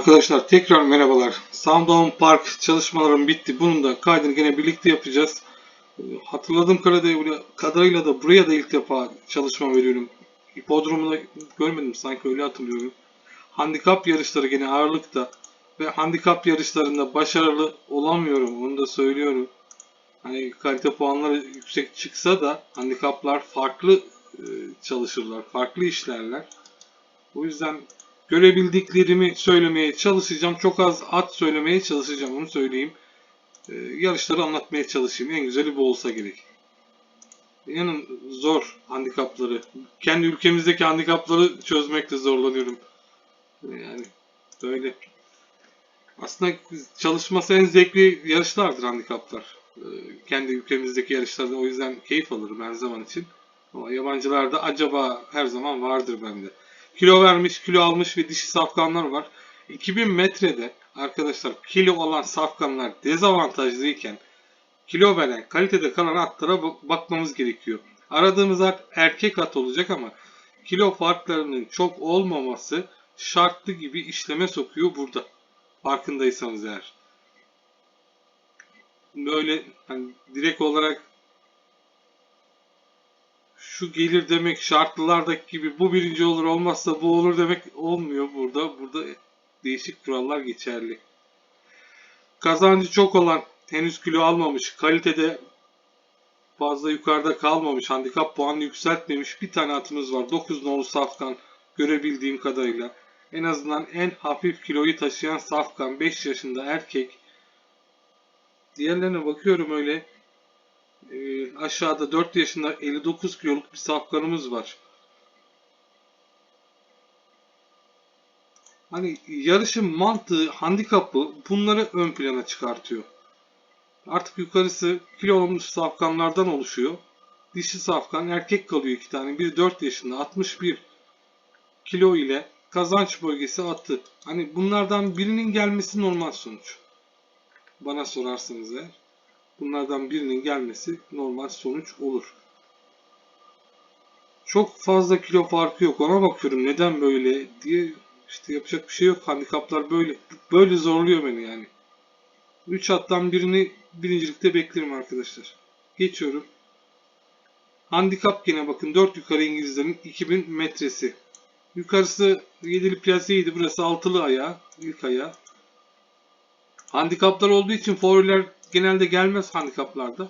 Arkadaşlar tekrar merhabalar. Sandown Park çalışmalarım bitti. Bunun da kaydını gene birlikte yapacağız. Hatırladığım kadarıyla, da buraya da ilk defa çalışma veriyorum. Hipodromu da görmedim sanki öyle hatırlıyorum. Handikap yarışları gene ağırlıkta. Ve handikap yarışlarında başarılı olamıyorum. Onu da söylüyorum. Hani kalite puanları yüksek çıksa da handikaplar farklı e, çalışırlar. Farklı işlerler. O yüzden görebildiklerimi söylemeye çalışacağım. Çok az at söylemeye çalışacağım onu söyleyeyim. Ee, yarışları anlatmaya çalışayım. En güzeli bu olsa gerek. İnanın zor handikapları. Kendi ülkemizdeki handikapları çözmekte zorlanıyorum. Yani böyle. Aslında çalışması en zevkli yarışlardır handikaplar. Ee, kendi ülkemizdeki yarışlarda o yüzden keyif alırım her zaman için. Ama yabancılarda acaba her zaman vardır bende. Kilo vermiş, kilo almış ve dişi safkanlar var. 2000 metrede arkadaşlar kilo olan safkanlar dezavantajlıyken kilo veren, kalitede kalan atlara bak- bakmamız gerekiyor. Aradığımız at erkek at olacak ama kilo farklarının çok olmaması şartlı gibi işleme sokuyor burada. Farkındaysanız eğer. Böyle hani direkt olarak şu gelir demek şartlılardaki gibi bu birinci olur olmazsa bu olur demek olmuyor burada. Burada değişik kurallar geçerli. Kazancı çok olan, henüz kilo almamış, kalitede fazla yukarıda kalmamış, handikap puanını yükseltmemiş bir tane atımız var. 9 nolu safkan görebildiğim kadarıyla. En azından en hafif kiloyu taşıyan safkan 5 yaşında erkek. Diğerlerine bakıyorum öyle ee, aşağıda 4 yaşında 59 kiloluk bir safkanımız var. Hani yarışın mantığı, handikapı bunları ön plana çıkartıyor. Artık yukarısı kilo olmuş safkanlardan oluşuyor. Dişi safkan erkek kalıyor iki tane. Biri 4 yaşında 61 kilo ile kazanç bölgesi attı. Hani bunlardan birinin gelmesi normal sonuç. Bana sorarsanız eğer bunlardan birinin gelmesi normal sonuç olur. Çok fazla kilo farkı yok. Ona bakıyorum neden böyle diye işte yapacak bir şey yok. Handikaplar böyle böyle zorluyor beni yani. 3 attan birini birincilikte beklerim arkadaşlar. Geçiyorum. Handikap gene bakın 4 yukarı İngilizlerin 2000 metresi. Yukarısı 7'li plaseydi. Burası 6'lı ayağı. ilk ayağı. Handikaplar olduğu için favoriler genelde gelmez handikaplarda.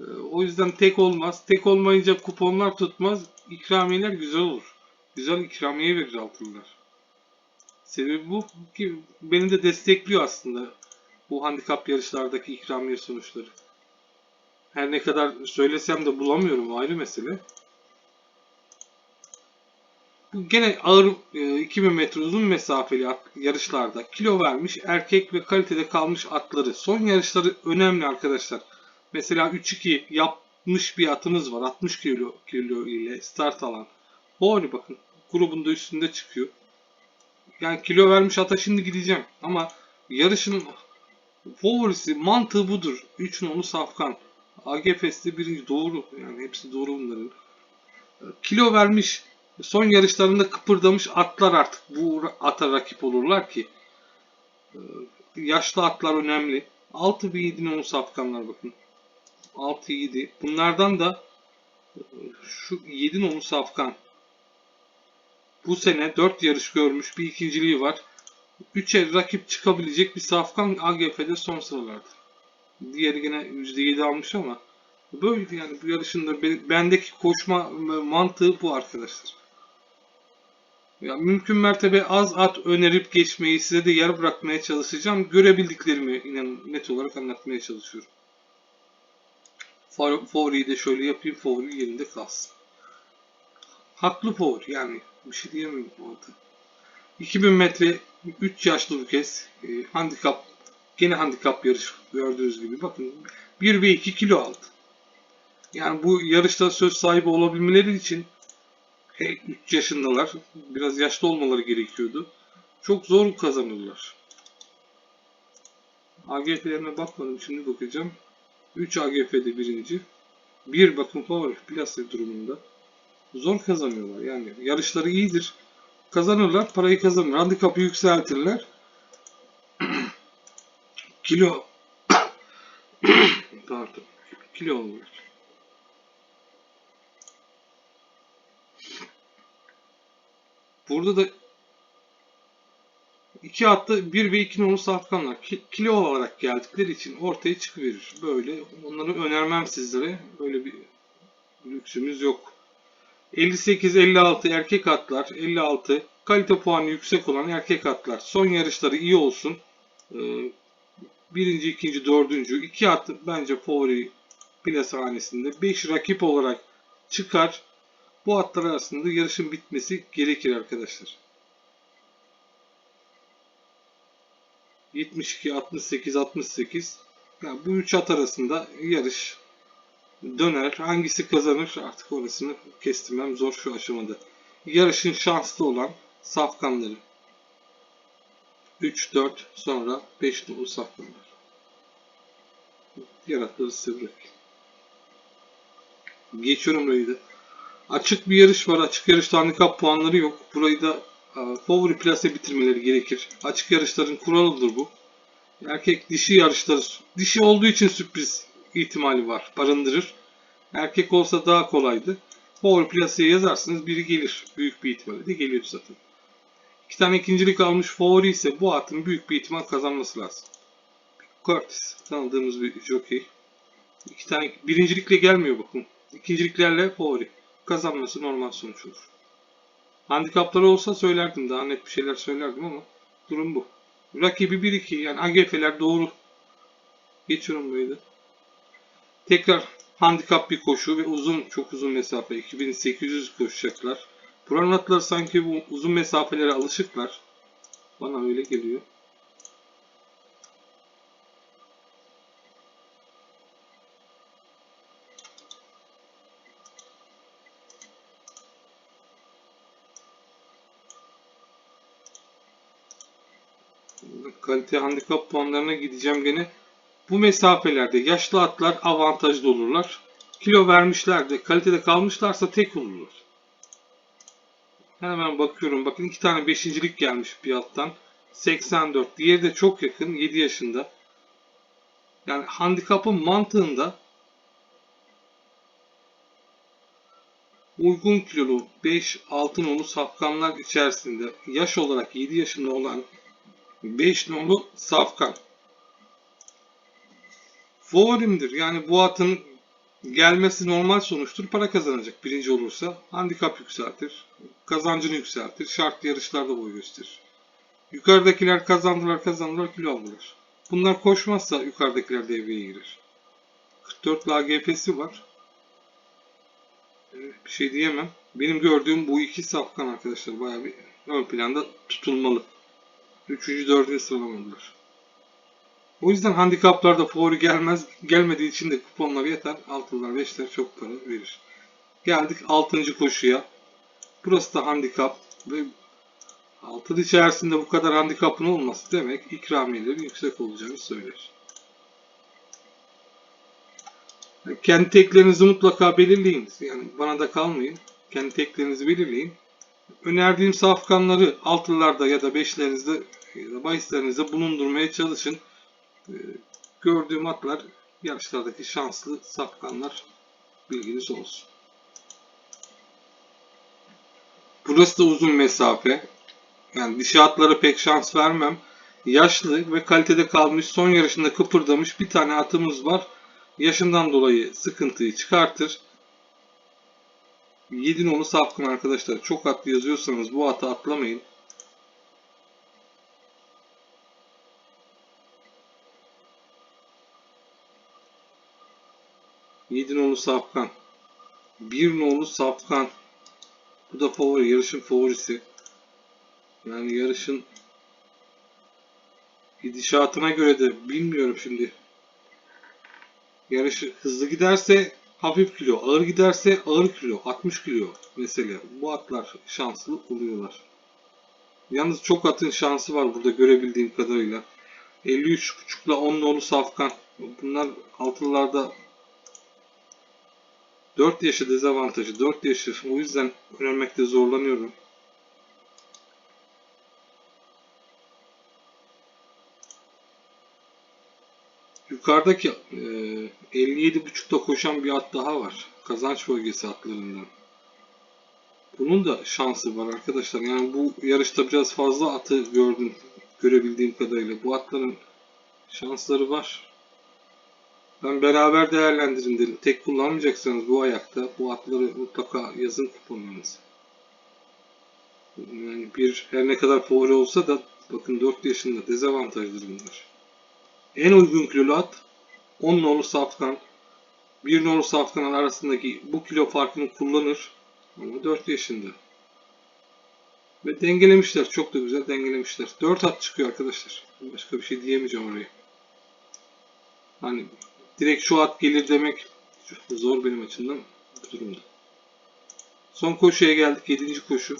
Ee, O yüzden tek olmaz. Tek olmayınca kuponlar tutmaz. İkramiyeler güzel olur. Güzel ikramiye verir altınlar. Sebebi bu ki beni de destekliyor aslında bu handikap yarışlardaki ikramiye sonuçları. Her ne kadar söylesem de bulamıyorum ayrı mesele. Gene ağır e, 2000 metre uzun mesafeli yarışlarda kilo vermiş erkek ve kalitede kalmış atları. Son yarışları önemli arkadaşlar. Mesela 3-2 yapmış bir atımız var. 60 kilo, kilo ile start alan. Favori bakın. Grubunda üstünde çıkıyor. Yani kilo vermiş ata şimdi gideceğim. Ama yarışın favorisi mantığı budur. 3 nolu Safkan. AGF'si birinci doğru. Yani hepsi doğru bunların. Kilo vermiş son yarışlarında kıpırdamış atlar artık bu ata rakip olurlar ki. Ee, Yaşlı atlar önemli. 6 ve 7 nolu safkanlar bakın. 6 7. Bunlardan da e, şu 7 nolu safkan. Bu sene 4 yarış görmüş bir ikinciliği var. 3'e rakip çıkabilecek bir safkan AGF'de son sıralarda. Diğeri gene %7 almış ama böyle yani bu yarışın da be- bendeki koşma mantığı bu arkadaşlar. Ya mümkün mertebe az at önerip geçmeyi size de yer bırakmaya çalışacağım. Görebildiklerimi inanın net olarak anlatmaya çalışıyorum. Fa- Favoriyi de şöyle yapayım. Favori yerinde kalsın. Haklı favori yani. Bir şey diyemiyorum mantığı. 2000 metre 3 yaşlı bir kez e, handikap gene handikap yarış gördüğünüz gibi bakın 1 ve 2 kilo aldı. Yani bu yarışta söz sahibi olabilmeleri için 3 yaşındalar. Biraz yaşlı olmaları gerekiyordu. Çok zor kazanırlar. AGF'lerine bakmadım. Şimdi bakacağım. 3 AGF'de birinci. 1 bakın favori plase durumunda. Zor kazanıyorlar. Yani yarışları iyidir. kazanırlar, parayı kazanır. Handikapı yükseltirler. Kilo pardon. Kilo olurlar. Burada da iki atlı 1 ve 2 nolu safkanlar ki- kilo olarak geldikleri için ortaya çıkıverir. Böyle onları önermem sizlere. Böyle bir lüksümüz yok. 58-56 erkek atlar, 56 kalite puanı yüksek olan erkek atlar. Son yarışları iyi olsun. Ee, birinci, ikinci, dördüncü. iki at bence favori plasahanesinde. 5 rakip olarak çıkar. Bu atlar arasında yarışın bitmesi gerekir arkadaşlar. 72, 68, 68. Yani bu üç at arasında yarış döner. Hangisi kazanır artık orasını kestirmem zor şu aşamada. Yarışın şanslı olan safkanları. 3, 4 sonra 5 dolu safkanlar. Yaratları size bırakayım. Geçiyorum da. Açık bir yarış var. Açık yarışta handikap puanları yok. Burayı da e, favori plase bitirmeleri gerekir. Açık yarışların kuralıdır bu. Erkek dişi yarışları dişi olduğu için sürpriz ihtimali var. Barındırır. Erkek olsa daha kolaydı. Favori plaseye yazarsınız biri gelir. Büyük bir ihtimalle de geliyor zaten. İki tane ikincilik almış favori ise bu atın büyük bir ihtimal kazanması lazım. Curtis tanıdığımız bir jockey. İki tane birincilikle gelmiyor bakın. İkinciliklerle favori. Kazanması normal sonuç olur. Handikapları olsa söylerdim daha net bir şeyler söylerdim ama durum bu. Rakibi 1-2 yani AGF'ler doğru. Geçiyorum böyle. Tekrar handikap bir koşu ve uzun çok uzun mesafe 2800 koşacaklar. Atları sanki bu uzun mesafelere alışıklar. Bana öyle geliyor. Kalite handikap puanlarına gideceğim gene. Bu mesafelerde yaşlı atlar avantajlı olurlar. Kilo vermişler de kalitede kalmışlarsa tek olurlar. Hemen bakıyorum. Bakın iki tane beşincilik gelmiş bir alttan. 84. Diğeri de çok yakın. 7 yaşında. Yani handikapın mantığında uygun kilolu 5-6 nolu safkanlar içerisinde yaş olarak 7 yaşında olan 5 nolu safkan. Favorimdir. Yani bu atın gelmesi normal sonuçtur. Para kazanacak birinci olursa. Handikap yükseltir. Kazancını yükseltir. Şartlı yarışlarda boy gösterir. Yukarıdakiler kazandılar kazandılar kilo aldılar. Bunlar koşmazsa yukarıdakiler devreye girer. 44 LGF'si var. Ee, Bir şey diyemem. Benim gördüğüm bu iki safkan arkadaşlar bayağı bir ön planda tutulmalı. Üçüncü, dördüncü sıralamadılar. O yüzden handikaplarda favori gelmez. Gelmediği için de kuponlar yeter. Altınlar, beşler çok para verir. Geldik 6. koşuya. Burası da handikap ve altın içerisinde bu kadar handikapın olması demek ikramiyelerin yüksek olacağını söyler. Kendi teklerinizi mutlaka belirleyin. Yani bana da kalmayın. Kendi teklerinizi belirleyin. Önerdiğim safkanları altılarda ya da beşlerinizde ya da bahislerinizde bulundurmaya çalışın. Ee, Gördüğüm atlar yarışlardaki şanslı safkanlar bilginiz olsun. Burası da uzun mesafe. Yani dişi atlara pek şans vermem. Yaşlı ve kalitede kalmış son yarışında kıpırdamış bir tane atımız var. Yaşından dolayı sıkıntıyı çıkartır. 7 nolu safkan arkadaşlar. Çok atlı yazıyorsanız bu atı atlamayın. Yedi nolu safkan. Bir nolu safkan. Bu da favori. Yarışın favorisi. Yani yarışın gidişatına göre de bilmiyorum şimdi. Yarışı hızlı giderse hafif kilo, ağır giderse ağır kilo, 60 kilo mesela. Bu atlar şanslı oluyorlar. Yalnız çok atın şansı var burada görebildiğim kadarıyla. 53.5 ile 10 nolu safkan. Bunlar altılılarda 4 yaşı dezavantajı. 4 yaşı. O yüzden öğrenmekte zorlanıyorum. Yukarıdaki e, 57.5'ta koşan bir at daha var. Kazanç bölgesi atlarından. Bunun da şansı var arkadaşlar. Yani bu yarışta biraz fazla atı gördüm. Görebildiğim kadarıyla. Bu atların şansları var. Ben beraber değerlendirin dedim. Tek kullanmayacaksanız bu ayakta bu atları mutlaka yazın kuponlarınızı. Yani bir her ne kadar favori olsa da bakın 4 yaşında dezavantajları bunlar. En uygun kilolu at 10 nolu safkan 1 nolu safkanın arasındaki bu kilo farkını kullanır ama 4 yaşında. Ve dengelemişler. Çok da güzel dengelemişler. 4 at çıkıyor arkadaşlar. Başka bir şey diyemeyeceğim oraya. Hani direkt şu at gelir demek zor benim açımdan durumda. Son koşuya geldik. 7. koşu.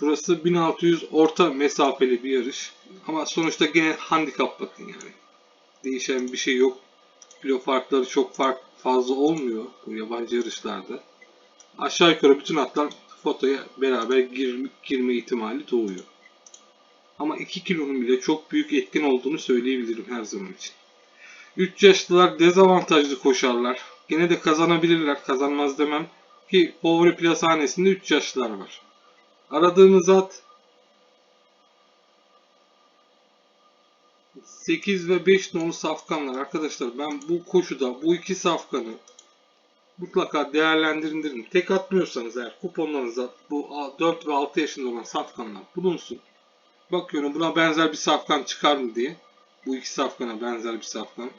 Burası 1600 orta mesafeli bir yarış. Ama sonuçta gene handikap bakın yani. Değişen bir şey yok. Kilo farkları çok fark fazla olmuyor bu yabancı yarışlarda. Aşağı yukarı bütün atlar fotoya beraber gir, girme ihtimali doğuyor. Ama 2 kilonun bile çok büyük etkin olduğunu söyleyebilirim her zaman için. 3 yaşlılar dezavantajlı koşarlar. Gene de kazanabilirler. Kazanmaz demem. Ki favori plashanesinde 3 yaşlılar var. Aradığınız at 8 ve 5 nolu safkanlar. Arkadaşlar ben bu koşuda bu iki safkanı mutlaka değerlendirin. Tek atmıyorsanız eğer kuponlarınıza bu 4 ve 6 yaşında olan safkanlar bulunsun. Bakıyorum buna benzer bir safkan çıkar mı diye. Bu iki safkana benzer bir safkan.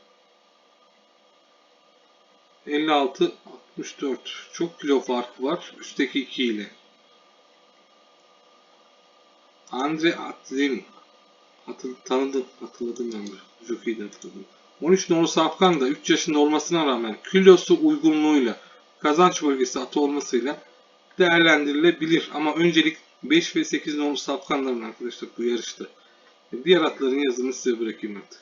56 64 çok kilo farkı var üstteki 2 ile. Andre Atzin. Hatır, tanıdım, hatırladım ben bu jockey'i de hatırladım. 13 nolu Safkan da 3 yaşında olmasına rağmen kilosu uygunluğuyla kazanç bölgesi atı olmasıyla değerlendirilebilir. Ama öncelik 5 ve 8 nolu Safkanların arkadaşlar bu yarışta. Diğer atların yazını size bırakayım artık.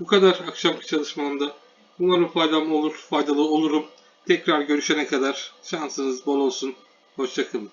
Bu kadar akşamki çalışmamda. Umarım faydam olur, faydalı olurum. Tekrar görüşene kadar şansınız bol olsun. Hoşçakalın.